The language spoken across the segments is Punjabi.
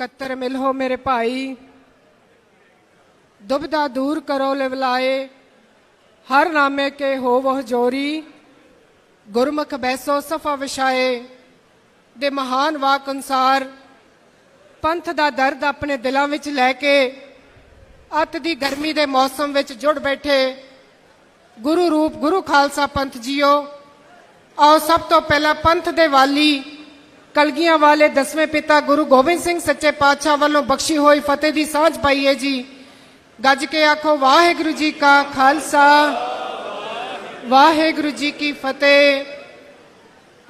ਇਕੱਤਰ ਮਿਲੋ ਮੇਰੇ ਭਾਈ। ਦੁਬਦਾ ਦੂਰ ਕਰੋ ਲਿਵਲਾਏ। ਹਰ ਨਾਮੇ ਕੇ ਹੋਵੋ ਜੋਰੀ। ਗੁਰਮੁਖ ਬੈਸੋ ਸਫਾ ਵਿਛਾਏ। ਦੇ ਮਹਾਨ ਵਾਕ ਅਨਸਾਰ ਪੰਥ ਦਾ ਦਰਦ ਆਪਣੇ ਦਿਲਾਂ ਵਿੱਚ ਲੈ ਕੇ ਅੱਤ ਦੀ ਗਰਮੀ ਦੇ ਮੌਸਮ ਵਿੱਚ ਜੁੜ ਬੈਠੇ। ਗੁਰੂ ਰੂਪ ਗੁਰੂ ਖਾਲਸਾ ਪੰਥ ਜੀਓ, ਆਓ ਸਭ ਤੋਂ ਪਹਿਲਾਂ ਪੰਥ ਦੇ ਵਾਲੀ ਕਲਗੀਆਂ ਵਾਲੇ ਦਸਵੇਂ ਪਿਤਾ ਗੁਰੂ ਗੋਬਿੰਦ ਸਿੰਘ ਸੱਚੇ ਪਾਤਸ਼ਾਹ ਵੱਲੋਂ ਬਖਸ਼ੀ ਹੋਈ ਫਤਿਹ ਦੀ ਸਾਂਝ ਪਾਈ ਹੈ ਜੀ। ਗੱਜ ਕੇ ਆਖੋ, ਵਾਹਿਗੁਰੂ ਜੀ ਕਾ ਖਾਲਸਾ। ਵਾਹਿਗੁਰੂ ਜੀ ਕੀ ਫਤਿਹ।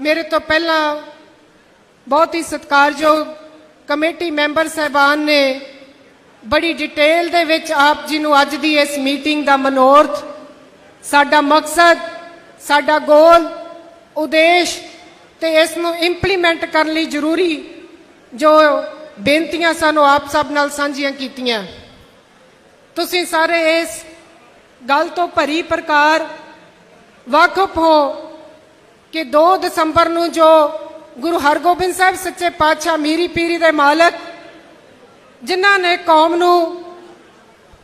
ਮੇਰੇ ਤੋਂ ਪਹਿਲਾਂ ਬਹੁਤ ਹੀ ਸਤਿਕਾਰਯੋਗ ਕਮੇਟੀ ਮੈਂਬਰ ਸਹਿਬਾਨ ਨੇ ਬੜੀ ਡਿਟੇਲ ਦੇ ਵਿੱਚ ਆਪ ਜੀ ਨੂੰ ਅੱਜ ਦੀ ਇਸ ਮੀਟਿੰਗ ਦਾ ਮਨੋਰਥ, ਸਾਡਾ ਮਕਸਦ, ਸਾਡਾ ਗੋਲ, ਉਦੇਸ਼ ਤੇ ਇਸ ਨੂੰ ਇੰਪਲੀਮੈਂਟ ਕਰਨ ਲਈ ਜ਼ਰੂਰੀ ਜੋ ਬੇਨਤੀਆਂ ਸਾਨੂੰ ਆਪ ਸਭ ਨਾਲ ਸਾਂਝੀਆਂ ਕੀਤੀਆਂ। ਤੁਸੀਂ ਸਾਰੇ ਇਸ ਗੱਲ ਤੋਂ ਭਰੀ ਪ੍ਰਕਾਰ ਵਾਕਫ ਹੋ ਕਿ 2 ਦਸੰਬਰ ਨੂੰ ਜੋ ਗੁਰੂ ਹਰਗੋਬਿੰਦ ਸਾਹਿਬ ਸੱਚੇ ਪਾਤਸ਼ਾਹ ਮੀਰੀ ਪੀਰੀ ਦੇ ਮਾਲਕ, ਜਿਨ੍ਹਾਂ ਨੇ ਕੌਮ ਨੂੰ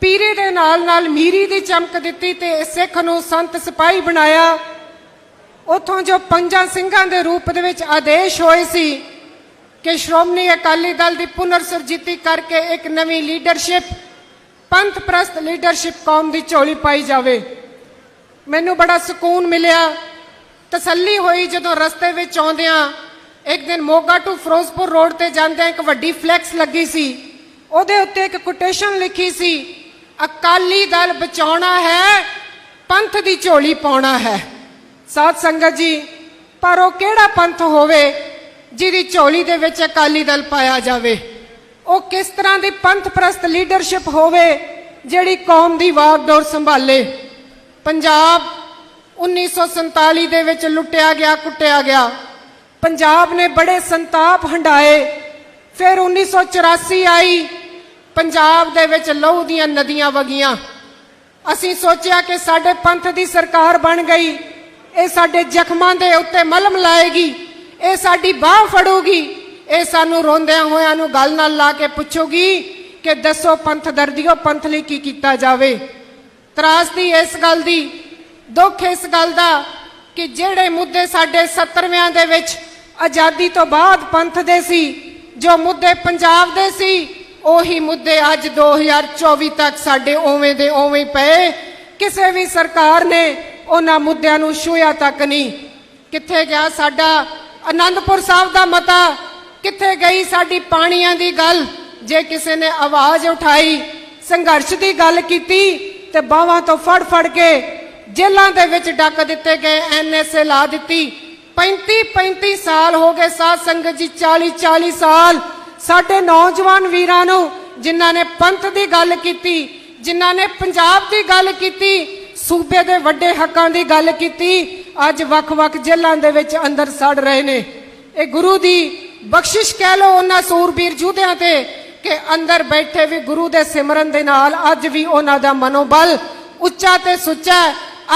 ਪੀਰੀ ਦੇ ਨਾਲ ਨਾਲ ਮੀਰੀ ਦੀ ਚਮਕ ਦਿੱਤੀ ਤੇ ਸਿੱਖ ਨੂੰ ਸੰਤ ਸਿਪਾਹੀ ਬਣਾਇਆ ਉਥੋਂ ਜੋ ਪੰਜਾਂ ਸਿੰਘਾਂ ਦੇ ਰੂਪ ਦੇ ਵਿੱਚ ਆਦੇਸ਼ ਹੋਏ ਸੀ ਕਿ ਸ਼੍ਰੋਮਣੀ ਅਕਾਲੀ ਦਲ ਦੀ ਪੁਨਰ ਸਰਜੀਤੀ ਕਰਕੇ ਇੱਕ ਨਵੀਂ ਲੀਡਰਸ਼ਿਪ ਪੰਥ ਪ੍ਰਸਤ ਲੀਡਰਸ਼ਿਪ ਕੌਮ ਦੀ ਝੋਲੀ ਪਾਈ ਜਾਵੇ। ਮੈਨੂੰ ਬੜਾ ਸਕੂਨ ਮਿਲਿਆ। ਤਸੱਲੀ ਹੋਈ ਜਦੋਂ ਰਸਤੇ ਵਿੱਚ ਆਉਂਦਿਆਂ ਇੱਕ ਦਿਨ ਮੋਗਾ ਟੂ ਫਿਰੋਜ਼ਪੁਰ ਰੋਡ ਤੇ ਜਾਂਦਿਆਂ ਇੱਕ ਵੱਡੀ ਫਲੈਕਸ ਲੱਗੀ ਸੀ। ਉਹਦੇ ਉੱਤੇ ਇੱਕ ਕੋਟੇਸ਼ਨ ਲਿਖੀ ਸੀ, ਅਕਾਲੀ ਦਲ ਬਚਾਉਣਾ ਹੈ, ਪੰਥ ਦੀ ਝੋਲੀ ਪਾਉਣਾ ਹੈ। ਸਾਧ ਸੰਗਤ ਜੀ, ਪਰ ਉਹ ਕਿਹੜਾ ਪੰਥ ਹੋਵੇ ਜਿਹਦੀ ਝੋਲੀ ਦੇ ਵਿੱਚ ਅਕਾਲੀ ਦਲ ਪਾਇਆ ਜਾਵੇ? ਉਹ ਕਿਸ ਤਰ੍ਹਾਂ ਦੀ ਪੰਥ ਪ੍ਰਸਤ ਲੀਡਰਸ਼ਿਪ ਹੋਵੇ ਜਿਹੜੀ ਕੌਮ ਦੀ ਵਾਗਡੋਰ ਸੰਭਾਲੇ? ਪੰਜਾਬ 1947 ਦੇ ਵਿੱਚ ਲੁੱਟਿਆ ਗਿਆ, ਕੁੱਟਿਆ ਗਿਆ। ਪੰਜਾਬ ਨੇ ਬੜੇ ਸੰਤਾਪ ਹੰਡਾਏ ਫਿਰ 1984 ਆਈ, ਪੰਜਾਬ ਦੇ ਵਿੱਚ ਲਹੂ ਦੀਆਂ ਨਦੀਆਂ ਵਗੀਆਂ। ਅਸੀਂ ਸੋਚਿਆ ਕਿ ਸਾਡੇ ਪੰਥ ਦੀ ਸਰਕਾਰ ਬਣ ਗਈ। ਇਹ ਸਾਡੇ ਜ਼ਖਮਾਂ ਦੇ ਉੱਤੇ ਮਲਮ ਲਾਏਗੀ, ਇਹ ਸਾਡੀ ਬਾਹ ਫੜੂਗੀ, ਇਹ ਸਾਨੂੰ ਰੋਂਦਿਆਂ ਹੋਇਆਂ ਨੂੰ ਗੱਲ ਨਾਲ ਲਾ ਕੇ ਪੁੱਛੂਗੀ ਕਿ ਦੱਸੋ ਪੰਥ ਦਰਦੀਓ ਪੰਥ ਲਈ ਕੀ ਕੀਤਾ ਜਾਵੇ। ਤਰਾਸਦੀ ਇਸ ਗੱਲ ਦੀ, ਦੁੱਖ ਇਸ ਗੱਲ ਦਾ ਕਿ ਜਿਹੜੇ ਮੁੱਦੇ ਸਾਡੇ 70ਵਿਆਂ ਦੇ ਵਿੱਚ ਆਜ਼ਾਦੀ ਤੋਂ ਬਾਅਦ ਪੰਥ ਦੇ ਸੀ, ਜੋ ਮੁੱਦੇ ਪੰਜਾਬ ਦੇ ਸੀ, ਉਹੀ ਮੁੱਦੇ ਅੱਜ 2024 ਤੱਕ ਸਾਡੇ ਓਵੇਂ ਦੇ ਓਵੇਂ ਪਏ। ਕਿਸੇ ਵੀ ਸਰਕਾਰ ਨੇ ਉਹਨਾਂ ਮੁੱਦਿਆਂ ਨੂੰ ਛੂਇਆ ਤੱਕ ਨਹੀਂ। ਕਿੱਥੇ ਗਿਆ ਸਾਡਾ ਆਨੰਦਪੁਰ ਸਾਹਿਬ ਦਾ ਮਤਾ? ਕਿੱਥੇ ਗਈ ਸਾਡੀ ਪਾਣੀਆਂ ਦੀ ਗੱਲ? ਜੇ ਕਿਸੇ ਨੇ ਆਵਾਜ਼ ਉਠਾਈ, ਸੰਘਰਸ਼ ਦੀ ਗੱਲ ਕੀਤੀ, ਤੇ ਬਾਹਾਂ ਤੋਂ ਫੜ ਫੜ ਕੇ ਜੇਲ੍ਹਾਂ ਦੇ ਵਿੱਚ ਡੱਕ ਦਿੱਤੇ ਗਏ ਐਨਐਸਏ ਲਾ ਦਿੱਤੀ। 35 35 ਸਾਲ ਹੋ ਗਏ ਸਾਧ ਸੰਗਤ ਜੀ 40 40 ਸਾਲ। ਸਾਡੇ ਨੌਜਵਾਨ ਵੀਰਾਂ ਨੂੰ ਜਿਨ੍ਹਾਂ ਨੇ ਪੰਥ ਦੀ ਗੱਲ ਕੀਤੀ, ਜਿਨ੍ਹਾਂ ਨੇ ਪੰਜਾਬ ਦੀ ਗੱਲ ਕੀਤੀ ਸੂਬੇ ਦੇ ਵੱਡੇ ਹੱਕਾਂ ਦੀ ਗੱਲ ਕੀਤੀ, ਅੱਜ ਵੱਖ-ਵੱਖ ਜੇਲ੍ਹਾਂ ਦੇ ਵਿੱਚ ਅੰਦਰ ਸੜ ਰਹੇ ਨੇ। ਇਹ ਗੁਰੂ ਦੀ ਬਖਸ਼ਿਸ਼ ਕਹਿ ਲਓ ਉਹਨਾਂ ਸੂਰਬੀਰ ਯੋਧਿਆਂ ਤੇ ਕਿ ਅੰਦਰ ਬੈਠੇ ਵੀ ਗੁਰੂ ਦੇ ਸਿਮਰਨ ਦੇ ਨਾਲ ਅੱਜ ਵੀ ਉਹਨਾਂ ਦਾ ਮਨੋਬਲ ਉੱਚਾ ਤੇ ਸੁੱਚਾ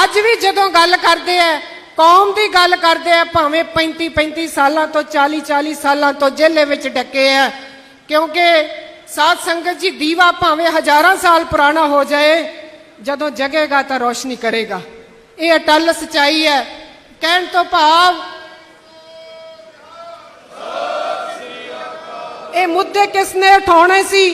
ਅੱਜ ਵੀ ਜਦੋਂ ਗੱਲ ਕਰਦੇ ਆ ਕੌਮ ਦੀ ਗੱਲ ਕਰਦੇ ਆ ਭਾਵੇਂ 35 35 ਸਾਲਾਂ ਤੋਂ 40 40 ਸਾਲਾਂ ਤੋਂ ਜੇਲੇ ਵਿੱਚ ਡੱਕੇ ਆ ਕਿਉਂਕਿ ਸਾਧ ਸੰਗਤ ਜੀ ਦੀਵਾ ਭਾਵੇਂ ਹਜ਼ਾਰਾਂ ਸਾਲ ਪੁਰਾਣਾ ਹੋ ਜਾਏ ਜਦੋਂ ਜਗੇਗਾ ਤਾਂ ਰੋਸ਼ਨੀ ਕਰੇਗਾ। ਇਹ ਅਟਲ ਸਚਾਈ ਹੈ। ਕਹਿਣ ਤੋਂ ਭਾਵ, ਇਹ ਮੁੱਦੇ ਕਿਸ ਨੇ ਉਠਾਉਣੇ ਸੀ?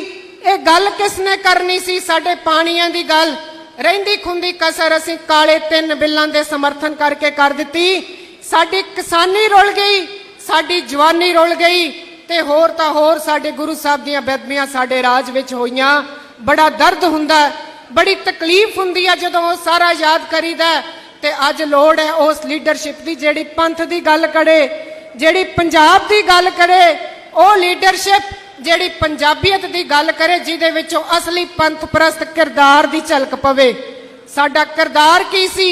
ਇਹ ਗੱਲ ਕਿਸ ਨੇ ਕਰਨੀ ਸੀ? ਸਾਡੇ ਪਾਣੀਆਂ ਦੀ ਗੱਲ। ਰਹਿੰਦੀ ਖੁੰਦੀ ਕਸਰ ਅਸੀਂ ਕਾਲੇ ਤਿੰਨ ਬਿੱਲਾਂ ਦੇ ਸਮਰਥਨ ਕਰਕੇ ਕਰ ਦਿੱਤੀ। ਸਾਡੀ ਕਿਸਾਨੀ ਰੁਲ ਗਈ, ਸਾਡੀ ਜਵਾਨੀ ਰੁਲ ਗਈ ਤੇ ਹੋਰ ਤਾਂ ਹੋਰ ਸਾਡੇ ਗੁਰੂ ਸਾਹਿਬ ਦੀਆਂ ਬੇਦਬੀਆਂ ਸਾਡੇ ਰਾਜ ਵਿੱਚ ਹੋਈਆਂ। ਬੜਾ ਦਰਦ ਹੁੰਦਾ ਬੜੀ ਤਕਲੀਫ ਹੁੰਦੀ ਹੈ ਜਦੋਂ ਉਹ ਸਾਰਾ ਯਾਦ ਕਰੀਦਾ ਤੇ ਅੱਜ ਲੋੜ ਹੈ ਉਸ ਲੀਡਰਸ਼ਿਪ ਦੀ ਜਿਹੜੀ ਪੰਥ ਦੀ ਗੱਲ ਕਰੇ, ਜਿਹੜੀ ਪੰਜਾਬ ਦੀ ਗੱਲ ਕਰੇ, ਉਹ ਲੀਡਰਸ਼ਿਪ ਜਿਹੜੀ ਪੰਜਾਬੀਅਤ ਦੀ ਗੱਲ ਕਰੇ, ਜਿਹਦੇ ਵਿੱਚੋਂ ਅਸਲੀ ਪੰਥ ਪ੍ਰਸਤ ਕਿਰਦਾਰ ਦੀ ਝਲਕ ਪਵੇ। ਸਾਡਾ ਕਿਰਦਾਰ ਕੀ ਸੀ?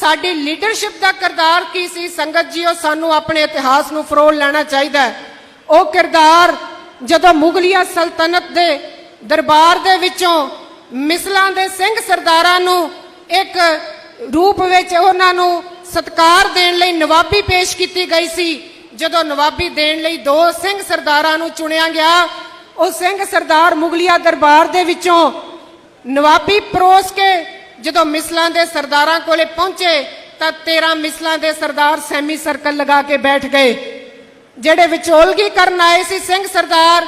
ਸਾਡੀ ਲੀਡਰਸ਼ਿਪ ਦਾ ਕਿਰਦਾਰ ਕੀ ਸੀ? ਸੰਗਤ ਜੀਓ, ਸਾਨੂੰ ਆਪਣੇ ਇਤਿਹਾਸ ਨੂੰ ਫਰੋਲ ਲੈਣਾ ਚਾਹੀਦਾ ਉਹ ਕਿਰਦਾਰ ਜਦੋਂ ਮੁਗਲਿਆ ਸਲਤਨਤ ਦੇ ਦਰਬਾਰ ਦੇ ਵਿੱਚੋਂ ਮਿਸਲਾਂ ਦੇ ਸਿੰਘ ਸਰਦਾਰਾਂ ਨੂੰ ਇੱਕ ਰੂਪ ਵਿੱਚ ਉਹਨਾਂ ਨੂੰ ਸਤਕਾਰ ਦੇਣ ਲਈ ਨਵਾਬੀ ਪੇਸ਼ ਕੀਤੀ ਗਈ ਸੀ। ਜਦੋਂ ਨਵਾਬੀ ਦੇਣ ਲਈ ਦੋ ਸਿੰਘ ਸਰਦਾਰਾਂ ਨੂੰ ਚੁਣਿਆ ਗਿਆ, ਉਹ ਸਿੰਘ ਸਰਦਾਰ ਮੁਗਲਿਆ ਦਰਬਾਰ ਦੇ ਵਿੱਚੋਂ ਨਵਾਬੀ ਪਰੋਸ ਕੇ ਜਦੋਂ ਮਿਸਲਾਂ ਦੇ ਸਰਦਾਰਾਂ ਕੋਲੇ ਪਹੁੰਚੇ, ਤਾਂ 13 ਮਿਸਲਾਂ ਦੇ ਸਰਦਾਰ ਸੈਮੀ ਸਰਕਲ ਲਗਾ ਕੇ ਬੈਠ ਗਏ। ਜਿਹੜੇ ਵਿਚੋਲਗੀ ਕਰਨ ਆਏ ਸੀ ਸਿੰਘ ਸਰਦਾਰ,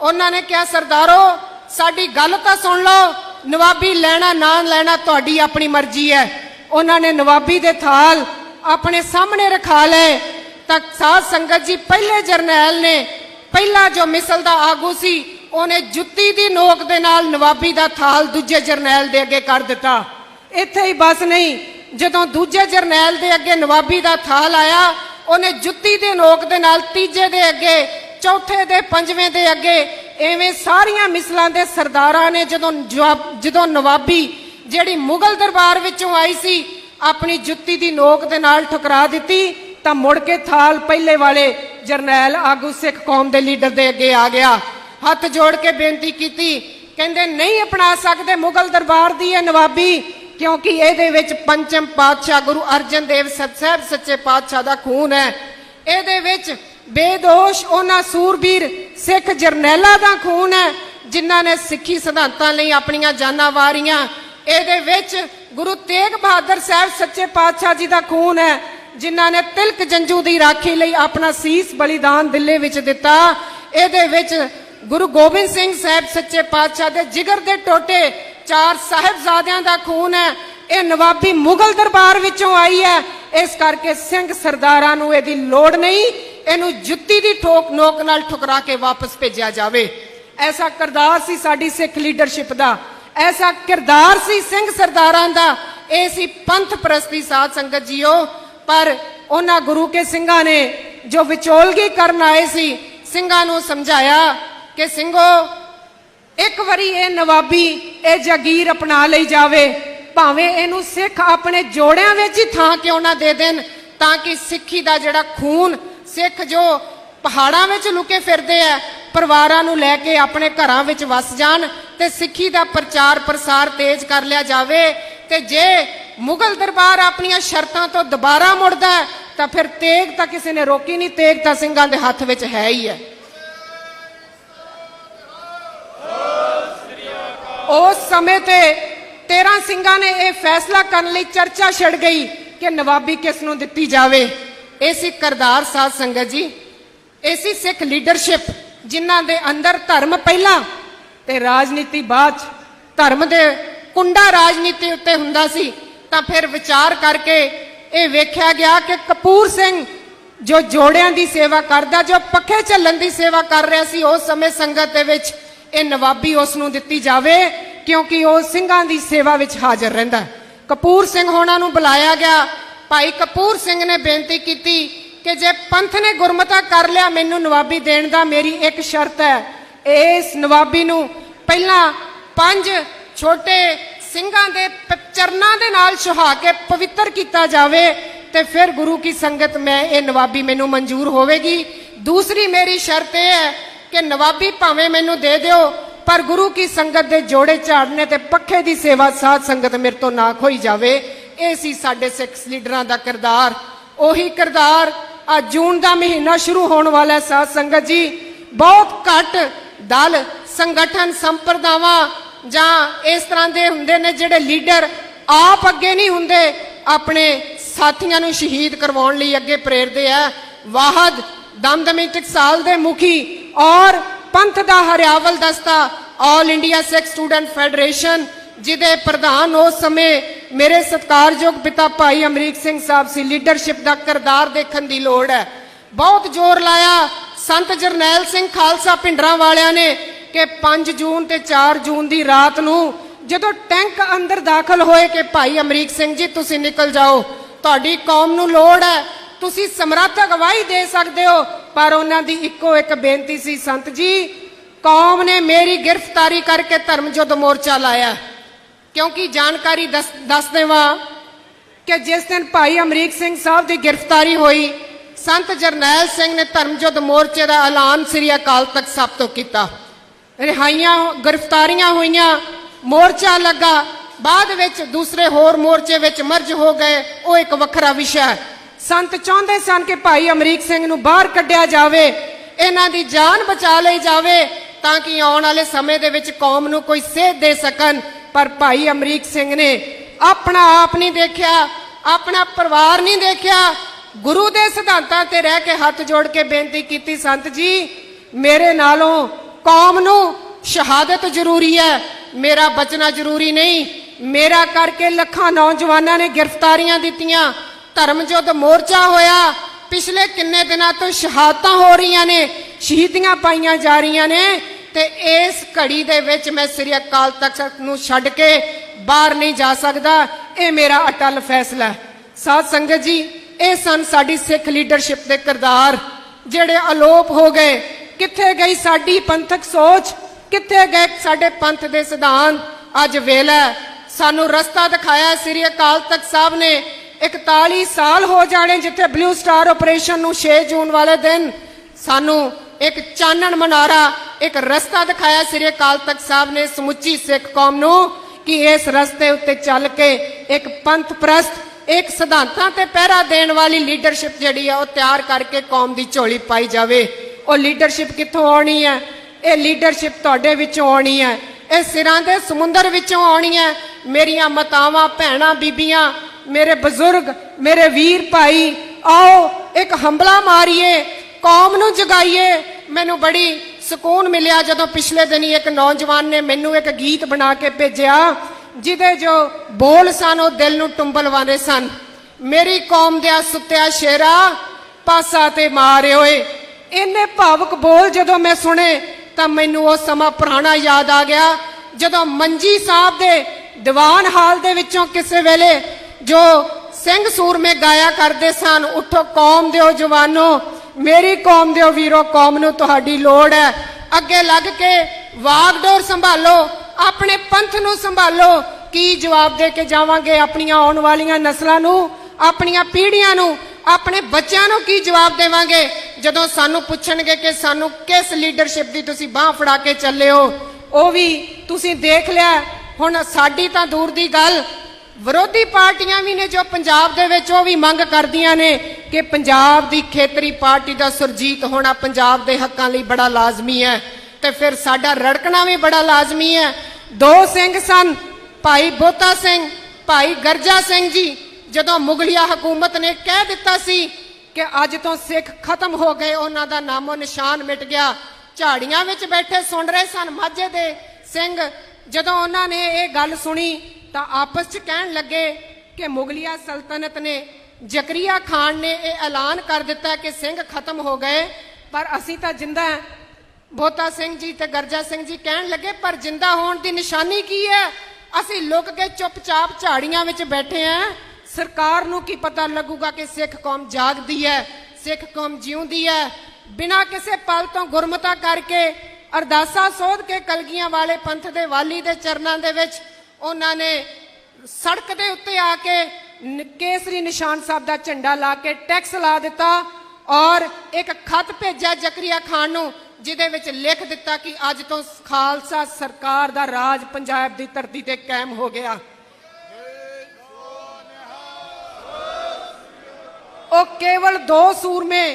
ਉਹਨਾਂ ਨੇ ਕਿਹਾ, ਸਰਦਾਰੋ ਸਾਡੀ ਗੱਲ ਤਾਂ ਸੁਣ ਲਓ, ਨਵਾਬੀ ਲੈਣਾ ਨਾ ਲੈਣਾ ਤੁਹਾਡੀ ਆਪਣੀ ਮਰਜ਼ੀ ਹੈ। ਉਹਨਾਂ ਨੇ ਨਵਾਬੀ ਦੇ ਥਾਲ ਆਪਣੇ ਸਾਹਮਣੇ ਰਖਾ ਲਏ। ਤਾਂ ਸਾਧ ਸੰਗਤ ਜੀ, ਪਹਿਲੇ ਜਰਨੈਲ ਨੇ, ਪਹਿਲਾ ਜੋ ਮਿਸਲ ਦਾ ਆਗੂ ਸੀ, ਉਹਨੇ ਜੁੱਤੀ ਦੀ ਨੋਕ ਦੇ ਨਾਲ ਨਵਾਬੀ ਦਾ ਥਾਲ ਦੂਜੇ ਜਰਨੈਲ ਦੇ ਅੱਗੇ ਕਰ ਦਿੱਤਾ। ਇੱਥੇ ਹੀ ਬਸ ਨਹੀਂ, ਜਦੋਂ ਦੂਜੇ ਜਰਨੈਲ ਦੇ ਅੱਗੇ ਨਵਾਬੀ ਦਾ ਥਾਲ ਆਇਆ, ਉਹਨੇ ਜੁੱਤੀ ਦੇ ਨੋਕ ਦੇ ਨਾਲ ਤੀਜੇ ਦੇ ਅੱਗੇ, ਚੌਥੇ ਦੇ ਪੰਜਵੇਂ ਦੇ ਅੱਗੇ ਐਵੇਂ ਸਾਰੀਆਂ ਮਿਸਲਾਂ ਦੇ ਸਰਦਾਰਾਂ ਨੇ ਜਦੋਂ ਜਦੋਂ ਨਵਾਬੀ ਜਿਹੜੀ ਮੁਗਲ ਦਰਬਾਰ ਵਿੱਚੋਂ ਆਈ ਸੀ, ਆਪਣੀ ਜੁੱਤੀ ਦੀ ਨੋਕ ਦੇ ਨਾਲ ਠੁਕਰਾ ਦਿੱਤੀ, ਤਾਂ ਮੁੜ ਕੇ ਥਾਲ ਪਹਿਲੇ ਵਾਲੇ ਜਰਨੈਲ ਆਗੂ ਸਿੱਖ ਕੌਮ ਦੇ ਲੀਡਰ ਦੇ ਅੱਗੇ ਆ ਗਿਆ। ਹੱਥ ਜੋੜ ਕੇ ਬੇਨਤੀ ਕੀਤੀ, ਕਹਿੰਦੇ, ਨਹੀਂ ਅਪਣਾ ਸਕਦੇ ਮੁਗਲ ਦਰਬਾਰ ਦੀ ਇਹ ਨਵਾਬੀ, ਕਿਉਂਕਿ ਇਹਦੇ ਵਿੱਚ ਪੰਚਮ ਪਾਤਸ਼ਾਹ ਗੁਰੂ ਅਰਜਨ ਦੇਵ ਸਾਹਿਬ ਸੱਚੇ ਪਾਤਸ਼ਾਹ ਦਾ ਖੂਨ ਹੈ। ਇਹਦੇ ਵਿੱਚ ਬੇਦੋਸ਼ ਉਹਨਾਂ ਸੂਰਬੀਰ ਸਿੱਖ ਜਰਨੈਲਾਂ ਦਾ ਖੂਨ ਹੈ, ਜਿਨ੍ਹਾਂ ਨੇ ਸਿੱਖੀ ਸਿਧਾਂਤਾਂ ਲਈ ਆਪਣੀਆਂ ਜਾਨਾਂ ਵਾਰੀਆਂ। ਇਹਦੇ ਵਿੱਚ ਗੁਰੂ ਤੇਗ ਬਹਾਦਰ ਸਾਹਿਬ ਸੱਚੇ ਪਾਤਸ਼ਾਹ ਜੀ ਦਾ ਖੂਨ ਹੈ, ਜਿਨ੍ਹਾਂ ਨੇ ਤਿਲਕ ਜੰਜੂ ਦੀ ਰਾਖੀ ਲਈ ਆਪਣਾ ਸੀਸ ਬਲੀਦਾਨ ਦਿੱਲੇ ਵਿੱਚ ਦਿੱਤਾ। ਇਹਦੇ ਵਿੱਚ ਗੁਰੂ ਗੋਬਿੰਦ ਸਿੰਘ ਸਾਹਿਬ ਸੱਚੇ ਪਾਤਸ਼ਾਹ ਦੇ ਜਿਗਰ ਦੇ ਟੋਟੇ ਚਾਰ ਸਾਹਿਬਜ਼ਾਦਿਆਂ ਦਾ ਖੂਨ ਹੈ। ਇਹ ਨਵਾਬੀ ਮੁਗਲ ਦਰਬਾਰ ਵਿੱਚੋਂ ਆਈ ਹੈ। ਇਸ ਕਰਕੇ ਸਿੰਘ ਸਰਦਾਰਾਂ ਨੂੰ ਇਹਦੀ ਲੋੜ ਨਹੀਂ। ਇਹਨੂੰ ਜੁੱਤੀ ਦੀ ਠੋਕ ਨੋਕ ਨਾਲ ਠੁਕਰਾ ਕੇ ਵਾਪਸ ਭੇਜਿਆ ਜਾਵੇ। ਐਸਾ ਕਿਰਦਾਰ ਸੀ ਸਾਡੀ ਸਿੱਖ ਲੀਡਰਸ਼ਿਪ ਦਾ। ਐਸਾ ਕਿਰਦਾਰ ਸੀ ਸਿੰਘ ਸਰਦਾਰਾਂ ਦਾ। ਇਹ ਸੀ ਪੰਥ ਪ੍ਰਸਤੀ ਸਾਧ ਸੰਗਤ ਜੀਓ। ਪਰ ਉਹਨਾਂ ਗੁਰੂ ਕੇ ਸਿੰਘਾਂ ਨੇ ਜੋ ਵਿਚੋਲਗੀ ਕਰਨ ਆਏ ਸੀ, ਸਿੰਘਾਂ ਨੂੰ ਸਮਝਾਇਆ ਕਿ ਸਿੰਘੋ, ਇੱਕ ਵਾਰੀ ਇਹ ਨਵਾਬੀ, ਇਹ ਜਾਗੀਰ ਅਪਣਾ ਲਈ ਜਾਵੇ। ਭਾਵੇਂ ਇਹਨੂੰ ਸਿੱਖ ਆਪਣੇ ਜੋੜਿਆਂ ਵਿੱਚ ਹੀ ਥਾਂ ਕਿਉਂ ਨਾ ਦੇ ਦੇਣ, ਤਾਂ ਕਿ ਸਿੱਖੀ ਦਾ ਜਿਹੜਾ ਖੂਨ ਸਿੱਖ ਜੋ ਪਹਾੜਾਂ ਵਿੱਚ ਲੁਕੇ ਫਿਰਦੇ ਆ, ਪਰਿਵਾਰਾਂ ਨੂੰ ਲੈ ਕੇ ਆਪਣੇ ਘਰਾਂ ਵਿੱਚ ਵਸ ਜਾਣ ਤੇ ਸਿੱਖੀ ਦਾ ਪ੍ਰਚਾਰ ਪ੍ਰਸਾਰ ਤੇਜ਼ ਕਰ ਲਿਆ ਜਾਵੇ ਤੇ ਜੇ ਮੁਗਲ ਦਰਬਾਰ ਆਪਣੀਆਂ ਸ਼ਰਤਾਂ ਤੋਂ ਦੁਬਾਰਾ ਮੁੜਦਾ ਤਾਂ ਫਿਰ ਤੇਗ ਤਾਂ ਕਿਸੇ ਨੇ ਰੋਕੀ ਨਹੀਂ, ਤੇਗ ਤਾਂ ਸਿੰਘਾਂ ਦੇ ਹੱਥ ਵਿੱਚ ਹੈ ਹੀ ਹੈ। ਉਸ ਸਮੇਂ ਤੇ 13 ਸਿੰਘਾਂ ਨੇ ਇਹ ਫੈਸਲਾ ਕਰਨ ਲਈ ਚਰਚਾ ਛਿੜ ਗਈ ਕਿ ਨਵਾਬੀ ਕਿਸ ਨੂੰ ਦਿੱਤੀ ਜਾਵੇ। ਇਹ ਸੀ ਕਰਦਾਰ ਸਾਧ ਸੰਗਤ ਜੀ ਇਹ ਸੀ ਸਿੱਖ ਲੀਡਰਸ਼ਿਪ ਜਿਨ੍ਹਾਂ ਦੇ ਅੰਦਰ ਧਰਮ ਪਹਿਲਾਂ ਤੇ ਰਾਜਨੀਤੀ ਬਾਅਦ ਧਰਮ ਦੇ ਕੁੰਡਾ ਰਾਜਨੀਤੀ ਉੱਤੇ ਹੁੰਦਾ ਸੀ, ਤਾਂ ਫਿਰ ਵਿਚਾਰ ਕਰਕੇ ਇਹ ਵੇਖਿਆ ਗਿਆ ਕਿ ਕਪੂਰ ਸਿੰਘ ਜੋ ਜੋੜਿਆਂ ਦੀ ਸੇਵਾ ਕਰਦਾ, ਜੋ ਪੱਖੇ ਝੱਲਣ ਦੀ ਸੇਵਾ ਕਰ ਰਿਹਾ ਸੀ, ਉਸ ਸਮੇਂ ਸੰਗਤ ਦੇ ਵਿੱਚ ਇਹ ਨਵਾਬੀ ਉਸ ਨੂੰ ਦਿੱਤੀ ਜਾਵੇ, ਕਿਉਂਕਿ ਉਹ ਸਿੰਘਾਂ ਦੀ ਸੇਵਾ ਵਿੱਚ ਹਾਜ਼ਰ ਰਹਿੰਦਾ। ਕਪੂਰ ਸਿੰਘ ਹੋਣਾ ਨੂੰ ਬੁਲਾਇਆ ਗਿਆ ਭਾਈ ਕਪੂਰ ਸਿੰਘ ਨੇ ਬੇਨਤੀ ਕੀਤੀ ਕਿ ਜੇ ਪੰਥ ਨੇ ਗੁਰਮਤਾ ਕਰ ਲਿਆ, ਮੈਨੂੰ ਨਵਾਬੀ ਦੇਣ ਦਾ ਮੇਰੀ ਇੱਕ ਸ਼ਰਤ ਹੈ। ਇਸ ਨਵਾਬੀ ਨੂੰ ਪਹਿਲਾਂ ਪੰਜ ਛੋਟੇ ਸਿੰਘਾਂ ਦੇ ਚਰਨਾਂ ਦੇ ਨਾਲ ਸੁਹਾ ਕੇ ਪਵਿੱਤਰ ਕੀਤਾ ਜਾਵੇ ਤੇ ਫਿਰ ਗੁਰੂ ਕੀ ਸੰਗਤ ਮੈਂ ਇਹ ਨਵਾਬੀ ਮੈਨੂੰ ਮਨਜ਼ੂਰ ਹੋਵੇਗੀ। ਦੂਸਰੀ ਮੇਰੀ ਸ਼ਰਤ ਇਹ ਹੈ ਕਿ ਨਵਾਬੀ ਭਾਵੇਂ ਮੈਨੂੰ ਦੇ ਦਿਓ, ਪਰ ਗੁਰੂ ਕੀ ਸੰਗਤ ਦੇ ਜੋੜੇ ਝਾੜਨੇ ਤੇ ਪੱਖੇ ਦੀ ਸੇਵਾ ਸਾਧ ਸੰਗਤ ਮੇਰੇ ਤੋਂ ਨਾ ਖੋਈ ਜਾਵੇ। ਇਹ ਸੀ ਸਾਡੇ ਸਿੱਖ ਲੀਡਰਾਂ ਦਾ ਕਿਰਦਾਰ। ਉਹੀ ਕਿਰਦਾਰ ਆ ਜੂਨ ਦਾ ਮਹੀਨਾ ਸ਼ੁਰੂ ਹੋਣ ਵਾਲਾ ਹੈ ਸਾਧ ਸੰਗਤ ਜੀ। ਬਹੁਤ ਘੱਟ ਦਲ, ਸੰਗਠਨ, ਸੰਪਰਦਾਵਾਂ ਜਾਂ ਇਸ ਤਰ੍ਹਾਂ ਦੇ ਹੁੰਦੇ ਨੇ ਜਿਹੜੇ ਲੀਡਰ ਆਪ ਅੱਗੇ ਨਹੀਂ ਹੁੰਦੇ, ਆਪਣੇ ਸਾਥੀਆਂ ਨੂੰ ਸ਼ਹੀਦ ਕਰਵਾਉਣ ਲਈ ਅੱਗੇ ਪ੍ਰੇਰਦੇ ਆ। ਵਾਹਦ ਦਮਦਮੀ ਟਕਸਾਲ ਦੇ ਮੁਖੀ ਔਰ ਪੰਥ ਦਾ ਹਰਿਆਵਲ ਦਸਤਾ all India Sikh student federation ਜਿਹਦੇ ਪ੍ਰਧਾਨ ਉਸ ਸਮੇਂ ਮੇਰੇ ਸਤਿਕਾਰਯੋਗ ਪਿਤਾ ਭਾਈ ਅਮਰੀਕ ਸਿੰਘ ਸਾਹਿਬ ਸੀ ਲੀਡਰਸ਼ਿਪ ਦਾ ਕਿਰਦਾਰ ਦੇਖਣ ਦੀ ਲੋੜ ਹੈ। ਬਹੁਤ ਜ਼ੋਰ ਲਾਇਆ। ਸੰਤ ਜਰਨੈਲ ਸਿੰਘ ਖਾਲਸਾ ਪਿੰਡਰਾਂ ਵਾਲਿਆਂ ਨੇ ਕਿ 5 ਜੂਨ ਤੇ 4 ਜੂਨ ਦੀ ਰਾਤ ਨੂੰ ਜਦੋਂ ਟੈਂਕ ਅੰਦਰ ਦਾਖਲ ਹੋਏ ਕਿ ਭਾਈ ਅਮਰੀਕ ਸਿੰਘ ਜੀ, ਤੁਸੀਂ ਨਿਕਲ ਜਾਓ। ਤੁਹਾਡੀ ਕੌਮ ਨੂੰ ਲੋੜ ਹੈ। ਤੁਸੀਂ ਸਮਰੱਥ ਅਗਵਾਈ ਦੇ ਸਕਦੇ ਹੋ, ਪਰ ਉਹਨਾਂ ਦੀ ਇੱਕੋ ਇੱਕ ਬੇਨਤੀ ਸੀ, ਸੰਤ ਜੀ, ਕੌਮ ਨੇ ਮੇਰੀ ਗ੍ਰਿਫਤਾਰੀ ਕਰਕੇ ਧਰਮ ਯੁੱਧ ਮੋਰਚਾ ਲਾਇਆ। ਕਿਉਂਕਿ ਜਾਣਕਾਰੀ ਦੱਸ ਦੱਸ ਦੇਵਾਂ ਕਿ ਜਿਸ ਦਿਨ ਭਾਈ ਅਮਰੀਕ ਸਿੰਘ ਸਾਹਿਬ ਦੀ ਗ੍ਰਿਫਤਾਰੀ ਹੋਈ, ਸੰਤ ਜਰਨੈਲ ਸਿੰਘ ਨੇ ਧਰਮ ਯੁੱਧ ਮੋਰਚੇ ਦਾ ਐਲਾਨ ਸ੍ਰੀ ਅਕਾਲ ਤਖਤ ਸਾਹਿਬ ਤੋਂ ਕੀਤਾ। ਰਿਹਾਈਆਂ ਗ੍ਰਿਫਤਾਰੀਆਂ ਹੋਈਆਂ, ਮੋਰਚਾ ਲੱਗਾ, ਬਾਅਦ ਵਿੱਚ ਦੂਸਰੇ ਹੋਰ ਮੋਰਚੇ ਵਿੱਚ ਮਰਜ ਹੋ ਗਏ, ਉਹ ਇੱਕ ਵੱਖਰਾ ਵਿਸ਼ਾ ਹੈ। ਸੰਤ ਚਾਹੁੰਦੇ ਸਨ ਕਿ ਭਾਈ ਅਮਰੀਕ ਸਿੰਘ ਨੂੰ ਬਾਹਰ ਕੱਢਿਆ ਜਾਵੇ, ਇਹਨਾਂ ਦੀ ਜਾਨ ਬਚਾ ਲਈ ਜਾਵੇ, ਤਾਂ ਕਿ ਆਉਣ ਵਾਲੇ ਸਮੇਂ ਦੇ ਵਿੱਚ ਕੌਮ ਨੂੰ ਕੋਈ ਸੇਧ ਦੇ ਸਕਣ। ਪਰ ਭਾਈ ਅਮਰੀਕ ਸਿੰਘ ਨੇ ਆਪਣਾ ਆਪ ਨਹੀਂ ਦੇਖਿਆ, ਆਪਣਾ ਪਰਿਵਾਰ ਨਹੀਂ ਦੇਖਿਆ। ਗੁਰੂ ਦੇ ਸਿਧਾਂਤਾਂ ਤੇ ਰਹਿ ਕੇ ਹੱਥ ਜੋੜ ਕੇ ਬੇਨਤੀ ਕੀਤੀ, ਸੰਤ ਜੀ, ਮੇਰੇ ਨਾਲੋਂ ਕੌਮ ਨੂੰ ਸ਼ਹਾਦਤ ਜ਼ਰੂਰੀ ਹੈ, ਮੇਰਾ ਬਚਣਾ ਜ਼ਰੂਰੀ ਨਹੀਂ। ਮੇਰਾ ਕਰਕੇ ਲੱਖਾਂ ਨੌਜਵਾਨਾਂ ਨੇ ਗ੍ਰਿਫਤਾਰੀਆਂ ਦਿੱਤੀਆਂ ਧਰਮ ਯੁੱਧ ਮੋਰਚਾ ਹੋਇਆ। ਪਿਛਲੇ ਕਿੰਨੇ ਦਿਨਾਂ ਤੋਂ ਸ਼ਹਾਦਤਾਂ ਹੋ ਰਹੀਆਂ ਨੇ, ਸ਼ਹੀਦੀਆਂ ਪਾਈਆਂ ਜਾ ਰਹੀਆਂ ਨੇ। ਤੇ ਇਸ ਘੜੀ ਦੇ ਵਿੱਚ ਮੈਂ ਸ੍ਰੀ ਅਕਾਲ ਤਖਤ ਨੂੰ ਛੱਡ ਕੇ ਬਾਹਰ ਨਹੀਂ ਜਾ ਸਕਦਾ। ਇਹ ਮੇਰਾ ਅਟਲ ਫੈਸਲਾ ਹੈ। ਸਾਧ ਸੰਗਤ ਜੀ, ਇਹ ਸਨ ਸਾਡੀ ਸਿੱਖ ਲੀਡਰਸ਼ਿਪ ਦੇ ਕਿਰਦਾਰ। ਜਿਹੜੇ ਅਲੋਪ ਹੋ ਗਏ, ਕਿੱਥੇ ਗਈ ਸਾਡੀ ਪੰਥਕ ਸੋਚ? ਕਿੱਥੇ ਗਏ ਸਾਡੇ ਪੰਥ ਦੇ ਸਿਧਾਂਤ? ਅੱਜ ਵੇਲਾ ਸਾਨੂੰ ਰਸਤਾ ਦਿਖਾਇਆ ਸ੍ਰੀ ਅਕਾਲ ਤਖਤ ਸਾਹਿਬ ਨੇ। 41 ਸਾਲ ਹੋ ਜਾਣੇ ਜਿੱਥੇ ਬਲੂ ਸਟਾਰ ਆਪਰੇਸ਼ਨ ਨੂੰ 6 ਜੂਨ ਵਾਲੇ ਦਿਨ ਸਾਨੂੰ ਇੱਕ ਚਾਨਣ ਮਨਾਰਾ, ਇੱਕ ਰਸਤਾ ਦਿਖਾਇਆ ਸ੍ਰੀ ਅਕਾਲ ਤਖਤ ਸਾਹਿਬ ਨੇ ਸਮੁੱਚੀ ਸਿੱਖ ਕੌਮ ਨੂੰ ਕਿ ਇਸ ਰਸਤੇ ਉੱਤੇ ਚੱਲ ਕੇ ਇੱਕ ਪੰਥ ਪ੍ਰਸਤ, ਇੱਕ ਸਿਧਾਂਤਾਂ ਤੇ ਪਹਿਰਾ ਦੇਣ ਵਾਲੀ ਲੀਡਰਸ਼ਿਪ ਜਿਹੜੀ ਆ ਉਹ ਤਿਆਰ ਕਰਕੇ ਕੌਮ ਦੀ ਝੋਲੀ ਪਾਈ ਜਾਵੇ। ਉਹ ਲੀਡਰਸ਼ਿਪ ਕਿੱਥੋਂ ਆਉਣੀ ਹੈ? ਇਹ ਲੀਡਰਸ਼ਿਪ ਤੁਹਾਡੇ ਵਿੱਚੋਂ ਆਉਣੀ ਹੈ। ਇਹ ਸਿਰਾਂ ਦੇ ਸਮੁੰਦਰ ਵਿੱਚੋਂ ਆਉਣੀ ਹੈ। ਮੇਰੀਆਂ ਮਤਾਵਾਂ, ਭੈਣਾਂ, ਬੀਬੀਆਂ, ਮੇਰੇ ਬਜ਼ੁਰਗ, ਮੇਰੇ ਵੀਰ ਭਾਈ, ਆਓ ਇੱਕ ਹੰਬਲਾ ਮਾਰੀਏ। ਕੌਮ ਨੂੰ ਜਗਾਈਏ। ਮੈਨੂੰ ਬੜੀ ਸਕੂਨ ਮਿਲਿਆ ਜਦੋਂ ਪਿਛਲੇ ਦਿਨੀ ਇੱਕ ਨੌਜਵਾਨ ਨੇ ਮੈਨੂੰ ਇੱਕ ਗੀਤ ਬਣਾ ਕੇ ਭੇਜਿਆ, ਜਿਹਦੇ ਜੋ ਬੋਲ ਸਨ, ਉਹ ਦਿਲ ਨੂੰ ਟੁੰਬਲਵਾਉਂਦੇ ਸਨ। ਮੇਰੀ ਕੌਮ ਦੇ ਸੁੱਤਿਆ ਸ਼ੇਰਾ, ਪਾਸਾ ਤੇ ਮਾਰੇ ਹੋਏ ਇੰਨੇ ਭਾਵਕ ਬੋਲ ਜਦੋਂ ਮੈਂ ਸੁਣੇ, ਤਾਂ ਮੈਨੂੰ ਉਹ ਸਮਾਂ ਪੁਰਾਣਾ ਯਾਦ ਆ ਗਿਆ, ਜਦੋਂ ਮੰਜੀ ਸਾਹਿਬ ਦੇ ਦੀਵਾਨ ਹਾਲ ਦੇ ਵਿੱਚੋਂ ਕਿਸੇ ਵੇਲੇ ਜੋ ਸਿੰਘ ਸੂਰਮੇ ਗਾਇਆ ਕਰਦੇ ਸਨ, ਉਠੋ ਕੌਮ ਦਿਓ ਜਵਾਨੋ। ਮੇਰੀ ਕੌਮ ਦਿਓ ਵੀਰੋ, ਕੌਮ ਨੂੰ ਤੁਹਾਡੀ ਲੋੜ ਹੈ। ਅੱਗੇ ਲੱਗ ਕੇ ਵਾਗਡੋਰ ਸੰਭਾਲੋ, ਆਪਣੇ ਪੰਥ ਨੂੰ ਸੰਭਾਲੋ। ਕੀ ਜਵਾਬ ਦੇ ਕੇ ਜਾਵਾਂਗੇ ਆਪਣੀਆਂ ਆਉਣ ਵਾਲੀਆਂ ਨਸਲਾਂ ਨੂੰ, ਆਪਣੀਆਂ ਪੀੜ੍ਹੀਆਂ ਨੂੰ, ਆਪਣੇ ਬੱਚਿਆਂ ਨੂੰ ਕੀ ਜਵਾਬ ਦੇਵਾਂਗੇ? ਜਦੋਂ ਸਾਨੂੰ ਪੁੱਛਣਗੇ ਕਿ ਸਾਨੂੰ ਕਿਸ ਲੀਡਰਸ਼ਿਪ ਦੀ ਤੁਸੀਂ ਬਾਹ ਫੜਾ ਕੇ ਚੱਲੇ ਹੋ, ਉਹ ਵੀ ਤੁਸੀਂ ਦੇਖ ਲਿਆ। ਹੁਣ ਸਾਡੀ ਤਾਂ ਦੂਰ ਦੀ ਗੱਲ ਵਿਰੋਧੀ ਪਾਰਟੀਆਂ ਵੀ ਨੇ ਜੋ ਪੰਜਾਬ ਦੇ ਵਿੱਚ ਉਹ ਵੀ ਮੰਗ ਕਰਦੀਆਂ ਨੇ ਕਿ ਪੰਜਾਬ ਦੀ ਖੇਤਰੀ ਪਾਰਟੀ ਦਾ ਸੁਰਜੀਤ ਹੋਣਾ ਪੰਜਾਬ ਦੇ ਹੱਕਾਂ ਲਈ ਬੜਾ ਲਾਜ਼ਮੀ ਹੈ ਤੇ ਫਿਰ ਸਾਡਾ ਰੜਕਣਾ ਵੀ ਬੜਾ ਲਾਜ਼ਮੀ ਹੈ। ਦੋ ਸਿੰਘ ਸਨ, ਭਾਈ ਬੋਤਾ ਸਿੰਘ, ਭਾਈ ਗਰਜਾ ਸਿੰਘ ਜੀ, ਜਦੋਂ ਮੁਗਲਿਆ ਹਕੂਮਤ ਨੇ ਕਹਿ ਦਿੱਤਾ ਸੀ ਕਿ ਅੱਜ ਤੋਂ ਸਿੱਖ ਖਤਮ ਹੋ ਗਏ, ਉਹਨਾਂ ਦਾ ਨਾਮੋ ਨਿਸ਼ਾਨ ਮਿਟ ਗਿਆ। ਝਾੜੀਆਂ ਵਿੱਚ ਬੈਠੇ ਸੁਣ ਰਹੇ ਸਨ ਮਾਝੇ ਦੇ ਸਿੰਘ। ਜਦੋਂ ਉਹਨਾਂ ਨੇ ਇਹ ਗੱਲ ਸੁਣੀ ਤਾਂ ਆਪਸ 'ਚ ਕਹਿਣ ਲੱਗੇ ਕਿ ਮੁਗਲਿਆ ਸਲਤਨਤ ਨੇ, ਜ਼ਕਰੀਆ ਖਾਨ ਨੇ ਇਹ ਐਲਾਨ ਕਰ ਦਿੱਤਾ ਕਿ ਸਿੰਘ ਖਤਮ ਹੋ ਗਏ, ਪਰ ਅਸੀਂ ਤਾਂ ਜਿੰਦਾ ਹਾਂ। ਬੋਤਾ ਸਿੰਘ ਜੀ ਤੇ ਗਰਜਾ ਸਿੰਘ ਜੀ ਕਹਿਣ ਲੱਗੇ, ਪਰ ਜਿੰਦਾ ਹੋਣ ਦੀ ਨਿਸ਼ਾਨੀ ਕੀ ਹੈ? ਅਸੀਂ ਲੁਕ ਕੇ ਚੁੱਪਚਾਪ ਝਾੜੀਆਂ ਵਿੱਚ ਬੈਠੇ ਆਂ ਸਰਕਾਰ ਨੂੰ ਕੀ ਪਤਾ ਲੱਗੂਗਾ ਕਿ ਸਿੱਖ ਕੌਮ ਜਾਗਦੀ ਹੈ, ਸਿੱਖ ਕੌਮ ਜਿਉਂਦੀ ਹੈ। ਬਿਨਾਂ ਕਿਸੇ ਪਲ ਤੋਂ ਗੁਰਮਤਾ ਕਰਕੇ ਅਰਦਾਸਾ ਸੋਧ ਕੇ ਕਲਗੀਆਂ ਵਾਲੇ ਪੰਥ ਦੇ ਵਾਲੀ ਦੇ ਚਰਨਾਂ ਦੇ ਵਿੱਚ ਉਹਨਾਂ ਨੇ ਸੜਕ ਦੇ ਉੱਤੇ ਆ ਕੇ ਕੇਸਰੀ ਨਿਸ਼ਾਨ ਸਾਹਿਬ ਦਾ ਝੰਡਾ ਲਾ ਕੇ ਟੈਕਸ ਲਾ ਦਿੱਤਾ ਔਰ ਇੱਕ ਖਤ ਭੇਜਿਆ ਜ਼ਕਰੀਆ ਖਾਨ ਨੂੰ, ਜਿਹਦੇ ਵਿੱਚ ਲਿਖ ਦਿੱਤਾ ਕਿ ਅੱਜ ਤੋਂ ਖਾਲਸਾ ਸਰਕਾਰ ਦਾ ਰਾਜ ਪੰਜਾਬ ਦੀ ਧਰਤੀ ਤੇ ਕਾਇਮ ਹੋ ਗਿਆ। ਉਹ ਕੇਵਲ ਦੋ ਸੂਰਮੇ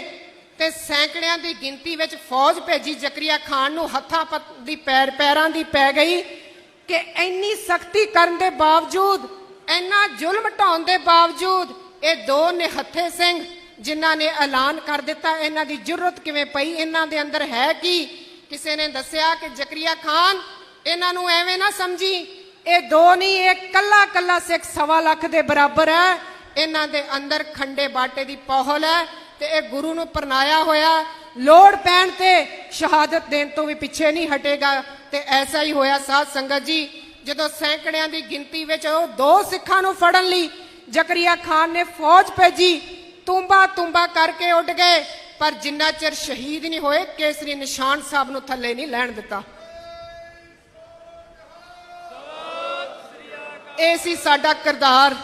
ਤੇ ਸੈਂਕੜਿਆਂ ਦੀ ਗਿਣਤੀ ਵਿੱਚ ਫੌਜ ਭੇਜੀ ਜ਼ਕਰੀਆ ਖਾਨ ਨੂੰ, ਹੱਥਾਂ ਪੱਤ ਦੀ ਪੈਰ ਪੈਰਾਂ ਦੀ ਪੈ ਗਈ। ਕਿ ਇੰਨੀ ਸਖਤੀ ਕਰਨ ਦੇ ਬਾਵਜੂਦ, ਇੰਨਾ ਜ਼ੁਲਮ ਢਾਉਣ ਦੇ ਬਾਵਜੂਦ ਇਹ ਦੋ ਨਿਹੱਥੇ ਸਿੰਘ ਜਿਨ੍ਹਾਂ ਨੇ ਐਲਾਨ ਕਰ ਦਿੱਤਾ, ਇਹਨਾਂ ਦੀ ਜੁਰਤ ਕਿਵੇਂ ਪਈ? ਇਹਨਾਂ ਦੇ ਅੰਦਰ ਹੈ ਕੀ? ਕਿਸੇ ਨੇ ਦੱਸਿਆ ਕਿ ਜ਼ਕਰੀਆ ਖਾਨ ਇਹਨਾਂ ਨੂੰ ਐਵੇਂ ਨਾ ਸਮਝੀ, ਇਹ ਦੋ ਨਹੀਂ, ਇਹ ਕੱਲਾ ਕੱਲਾ ਸਿੱਖ ਸਵਾ ਲੱਖ ਦੇ ਬਰਾਬਰ ਹੈ। ਇਹਨਾਂ ਦੇ ਅੰਦਰ ਖੰਡੇ ਬਾਟੇ ਦੀ ਪਹੁਲ ਹੈ ਤੇ ਇਹ ਗੁਰੂ ਨੂੰ ਪਰਨਾਇਆ ਹੋਇਆ ਲੋੜ ਪੈਣ ਤੇ ਸ਼ਹਾਦਤ ਦੇਣ ਤੋਂ ਵੀ ਪਿੱਛੇ ਨਹੀਂ ਹਟੇਗਾ। ਤੇ ਐਸਾ ਹੀ ਹੋਇਆ ਸਾਧ ਸੰਗਤ ਜੀ, ਜਦੋਂ ਸੈਂਕੜਿਆਂ ਦੀ ਗਿਣਤੀ ਵਿੱਚ ਉਹ ਦੋ ਸਿੱਖਾਂ ਨੂੰ ਫੜਨ ਲਈ ਜ਼ਕਰੀਆ ਖਾਨ ਨੇ ਫੌਜ ਭੇਜੀ, ਤੁੰਬਾ ਤੁੰਬਾ ਕਰਕੇ ਉੱਡ ਗਏ। ਪਰ ਜਿੰਨਾ ਚਿਰ ਸ਼ਹੀਦ ਨਹੀਂ ਹੋਏ, ਕੇਸਰੀ ਨਿਸ਼ਾਨ ਸਾਹਿਬ ਨੂੰ ਥੱਲੇ ਨਹੀਂ ਲੈਣ ਦਿੱਤਾ। ਇਹ ਸੀ ਸਾਡਾ ਕਿਰਦਾਰ,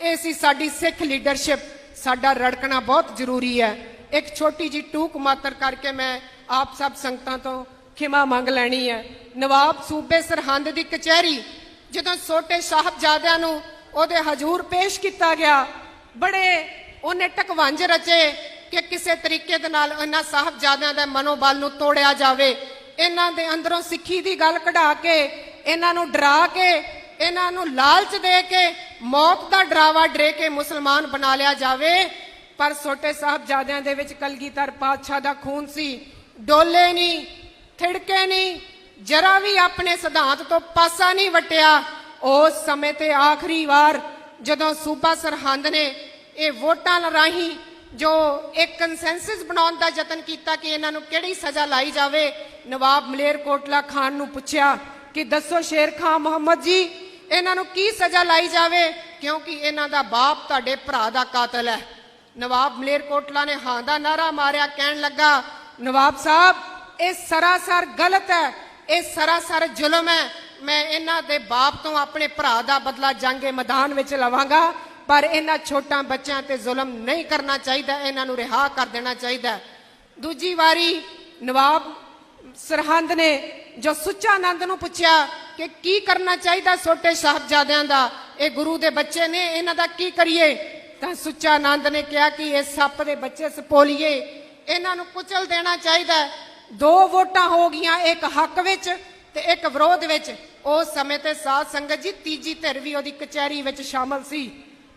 ਇਹ ਸੀ ਸਾਡੀ ਸਿੱਖ ਲੀਡਰਸ਼ਿਪ। ਸਾਡਾ ਰੜਕਣਾ ਬਹੁਤ ਜ਼ਰੂਰੀ ਹੈ। ਇੱਕ ਛੋਟੀ ਜੀ ਟੂਕ ਮਾਤਰ ਕਰਕੇ ਮੈਂ ਆਪ ਸਭ ਸੰਗਤਾਂ ਤੋਂ ਖਿਮਾ ਮੰਗ ਲੈਣੀ ਹੈ। ਨਵਾਬ ਸੂਬੇ ਸਰਹੰਦ ਦੀ ਕਚਹਿਰੀ, ਜਦੋਂ ਛੋਟੇ ਸਾਹਿਬਜ਼ਾਦਿਆਂ ਨੂੰ ਉਹਦੇ ਹਜ਼ੂਰ ਪੇਸ਼ ਕੀਤਾ ਗਿਆ, ਬੜੇ ਉਹਨੇ ਟਕਵੰਜ ਰਚੇ ਕਿ ਕਿਸੇ ਤਰੀਕੇ ਦੇ ਨਾਲ ਇਹਨਾਂ ਸਾਹਿਬਜ਼ਾਦਿਆਂ ਦੇ ਮਨੋਬਲ ਨੂੰ ਤੋੜਿਆ ਜਾਵੇ। ਇਹਨਾਂ ਦੇ ਅੰਦਰੋਂ ਸਿੱਖੀ ਦੀ ਗੱਲ ਕਢਾ ਕੇ, ਇਹਨਾਂ ਨੂੰ ਡਰਾ ਕੇ, ਇਹਨਾਂ ਨੂੰ ਲਾਲਚ ਦੇ ਕੇ, ਮੌਤ ਦਾ ਡਰਾਵਾ ਡਰੇ ਕੇ ਮੁਸਲਮਾਨ ਬਣਾ ਲਿਆ ਜਾਵੇ। ਪਰ ਛੋਟੇ ਸਾਹਿਬਜ਼ਾਦਿਆਂ ਦੇ ਵਿੱਚ ਕਲਗੀਧਰ ਪਾਤਸ਼ਾਹ ਦਾ ਖੂਨ ਸੀ। ਡੋਲੇ ਨਹੀਂ, ਥਿੜਕੇ ਨਹੀਂ, ਜਰਾ ਵੀ ਆਪਣੇ ਸਿਧਾਂਤ ਤੋਂ ਪਾਸਾ ਨਹੀਂ ਵਟਿਆ। ਉਸ ਸਮੇਂ ਤੇ ਆਖਰੀ ਵਾਰ ਜਦੋਂ ਸੂਬਾ ਸਰਹੰਦ ਨੇ ਇਹ ਵੋਟਾਂ ਰਾਹੀਂ ਜੋ ਇੱਕ ਕੰਸੈਂਸਸ ਬਣਾਉਣ ਦਾ ਯਤਨ ਕੀਤਾ ਕਿ ਇਹਨਾਂ ਨੂੰ ਕਿਹੜੀ ਸਜ਼ਾ ਲਾਈ ਜਾਵੇ, ਨਵਾਬ ਮਲੇਰ ਕੋਟਲਾ ਖਾਨ ਨੂੰ ਪੁੱਛਿਆ ਕਿ ਦੱਸੋ ਸ਼ੇਰ ਖਾਨ ਮੁਹੰਮਦ ਜੀ, ਇਹਨਾਂ ਨੂੰ ਕੀ ਸਜ਼ਾ ਲਾਈ ਜਾਵੇ? ਕਿਉਂਕਿ ਇਹਨਾਂ ਦਾ ਬਾਪ ਤੁਹਾਡੇ ਭਰਾ ਦਾ ਕਾਤਲ ਹੈ। ਨਵਾਬ ਮਲੇਰਕੋਟਲਾ ਨੇ ਹਾਂ ਦਾ ਨਾਰਾ ਮਾਰਿਆ ਕਹਿਣ ਲੱਗਾ ਨਵਾਬ ਸਾਹਿਬ ਇਹ ਸਰਾਸਰ ਗਲਤ ਹੈ ਇਹ ਸਰਾਸਰ ਜ਼ੁਲਮ ਹੈ ਮੈਂ ਇਹਨਾਂ ਦੇ ਬਾਪ ਤੋਂ ਆਪਣੇ ਭਰਾ ਦਾ ਬਦਲਾ ਜੰਗੇ ਮੈਦਾਨ ਵਿੱਚ ਲਵਾਂਗਾ ਪਰ ਇਹਨਾਂ ਛੋਟਾਂ ਬੱਚਿਆਂ ਤੇ ਜ਼ੁਲਮ ਨਹੀਂ ਕਰਨਾ ਚਾਹੀਦਾ ਇਹਨਾਂ ਨੂੰ ਰਿਹਾ ਕਰ ਦੇਣਾ ਚਾਹੀਦਾ ਦੂਜੀ ਵਾਰੀ ਨਵਾਬ ਸਰਹੰਦ ਨੇ ਜੋ ਸੁੱਚਾ ਆਨੰਦ ਨੂੰ ਪੁੱਛਿਆ ਕਿ ਕੀ ਕਰਨਾ ਚਾਹੀਦਾ ਛੋਟੇ ਸਾਹਿਬਜ਼ਾਦਿਆਂ ਦਾ ਇਹ ਗੁਰੂ ਦੇ ਬੱਚੇ ਨੇ ਇਹਨਾਂ ਦਾ ਕੀ ਕਰੀਏ ਤਾਂ ਸੁੱਚਾ ਆਨੰਦ ਨੇ ਕਿਹਾ ਕਿ ਇਹ ਸੱਪ ਦੇ ਬੱਚੇ ਸਪੋਲੀਏ, ਇਹਨਾਂ ਨੂੰ ਕੁਚਲ ਦੇਣਾ ਚਾਹੀਦਾ ਦੋ ਵੋਟਾਂ ਹੋ ਗਈਆਂ, ਇੱਕ ਹੱਕ ਵਿੱਚ ਤੇ ਇੱਕ ਵਿਰੋਧ ਵਿੱਚ। ਉਸ ਸਮੇਂ ਤੇ ਸਾਧ ਸੰਗਤ ਜੀ ਤੀਜੀ ਧਿਰ ਵੀ ਉਹਦੀ ਕਚਹਿਰੀ ਵਿੱਚ ਸ਼ਾਮਲ ਸੀ।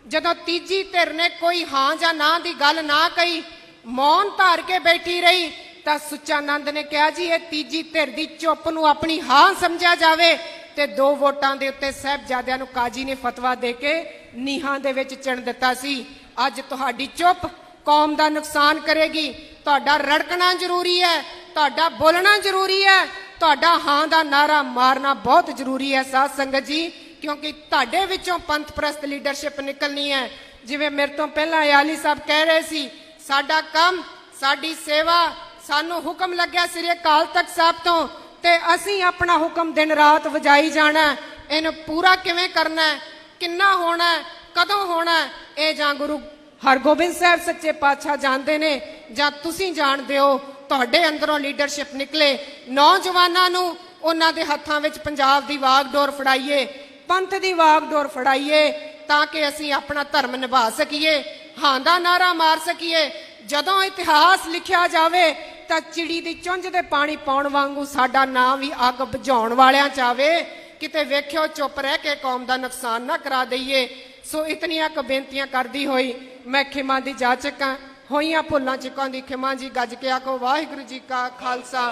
ਜਦੋਂ ਤੀਜੀ ਧਿਰ ਨੇ ਕੋਈ ਹਾਂ ਜਾਂ ਨਾ ਦੀ ਗੱਲ ਨਾ ਕਹੀ, ਮੌਨ ਧਾਰ ਕੇ ਬੈਠੀ ਰਹੀ, ਤਾਂ ਸੁੱਚਾ ਆਨੰਦ ਨੇ ਕਿਹਾ, ਜੀ, ਇਹ ਤੀਜੀ ਧਿਰ ਦੀ ਚੁੱਪ ਨੂੰ ਆਪਣੀ ਹਾਂ ਸਮਝਿਆ ਜਾਵੇ। ਤੇ ਦੋ ਵੋਟਾਂ ਦੇ ਉੱਤੇ ਸਾਹਿਬਜ਼ਾਦਿਆਂ ਨੂੰ ਕਾਜੀ ਨੇ ਫਤਵਾ ਦੇ ਕੇ ਨੀਹਾਂ ਦੇ ਵਿੱਚ ਚਿਣ ਦਿੱਤਾ ਸੀ। ਅੱਜ ਤੁਹਾਡੀ ਚੁੱਪ ਕੌਮ ਦਾ ਨੁਕਸਾਨ ਕਰੇਗੀ। ਤੁਹਾਡਾ ਰੜਕਣਾ ਜ਼ਰੂਰੀ ਹੈ, ਤੁਹਾਡਾ ਬੋਲਣਾ ਜ਼ਰੂਰੀ ਹੈ, ਤੁਹਾਡਾ ਹਾਂ ਦਾ ਨਾਰਾ ਮਾਰਨਾ ਬਹੁਤ ਜ਼ਰੂਰੀ ਹੈ ਸਾਧ ਸੰਗਤ ਜੀ, ਕਿਉਂਕਿ ਤੁਹਾਡੇ ਵਿੱਚੋਂ ਪੰਥ ਪ੍ਰਸਤ ਲੀਡਰਸ਼ਿਪ ਨਿਕਲਣੀ ਹੈ। ਜਿਵੇਂ ਮੇਰੇ ਤੋਂ ਪਹਿਲਾਂ ਆਲੀ ਸਾਹਿਬ ਕਹਿ ਰਹੇ ਸੀ, ਸਾਡਾ ਕੰਮ, ਸਾਡੀ ਸੇਵਾ, ਸਾਨੂੰ ਹੁਕਮ ਲੱਗਿਆ ਸ੍ਰੀ ਅਕਾਲ ਤਖਤ ਸਾਹਿਬ ਤੋਂ ਤੇ ਅਸੀਂ ਆਪਣਾ ਹੁਕਮ ਦਿਨ ਰਾਤ ਵਜਾਈ ਜਾਣਾ ਇਹਨੂੰ ਪੂਰਾ ਕਿਵੇਂ ਕਰਨਾ ਹੈ? ਕਿੰਨਾ ਹੋਣਾ ਕਦੋਂ ਹੋਣਾ ਇਹ ਜਾਂ ਗੁਰੂ ਹਰਗੋਬਿੰਦ ਸਾਹਿਬ ਸੱਚੇ ਪਾਤਸ਼ਾਹ ਜਾਣਦੇ ਨੇ, ਜਾਂ ਤੁਸੀਂ ਜਾਣਦੇ ਹੋ, ਤੁਹਾਡੇ ਅੰਦਰੋਂ ਲੀਡਰਸ਼ਿਪ ਨਿਕਲੇ। ਨੌਜਵਾਨਾਂ ਨੂੰ ਉਹਨਾਂ ਦੇ ਹੱਥਾਂ ਵਿੱਚ ਪੰਜਾਬ ਦੀ ਵਾਗਡੋਰ ਫੜਾਈਏ, ਪੰਥ ਦੀ ਵਾਗਡੋਰ ਫੜਾਈਏ, ਤਾਂ ਕਿ ਅਸੀਂ ਆਪਣਾ ਧਰਮ ਨਿਭਾ ਸਕੀਏ, ਹਾਂ ਦਾ ਨਾਰਾ ਮਾਰ ਸਕੀਏ। ਜਦੋਂ ਇਤਿਹਾਸ ਲਿਖਿਆ ਜਾਵੇ, ਤਾਂ ਚਿੜੀ ਦੀ ਚੁੰਝ ਦੇ ਪਾਣੀ ਪਾਉਣ ਵਾਂਗੂ ਸਾਡਾ ਨਾਂ ਵੀ ਅੱਗ ਬੁਝਾਉਣ ਵਾਲਿਆਂ ਚ ਆਵੇ। ਕਿਤੇ ਵੇਖਿਓ, ਚੁੱਪ ਰਹਿ ਕੇ ਕੌਮ ਦਾ ਨੁਕਸਾਨ ਨਾ ਕਰਾ ਦਈਏ। ਸੋ ਇਤਨੀਆਂ ਕੁ ਬੇਨਤੀਆਂ ਕਰਦੀ ਹੋਈ ਮੈਂ ਖਿਮਾ ਦੀ ਜਾ ਜਾਚਕਾਂ ਹੋਈਆਂ ਭੁੱਲਾਂ ਚੁੱਕਾਂ ਦੀ ਖਿਮਾ ਜੀ, ਗੱਜ ਕੇ ਆਖੋ, ਵਾਹਿਗੁਰੂ ਜੀ ਕਾ ਖਾਲਸਾ,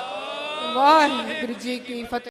ਵਾਹਿਗੁਰੂ ਜੀ ਕੀ ਫਤਿਹ।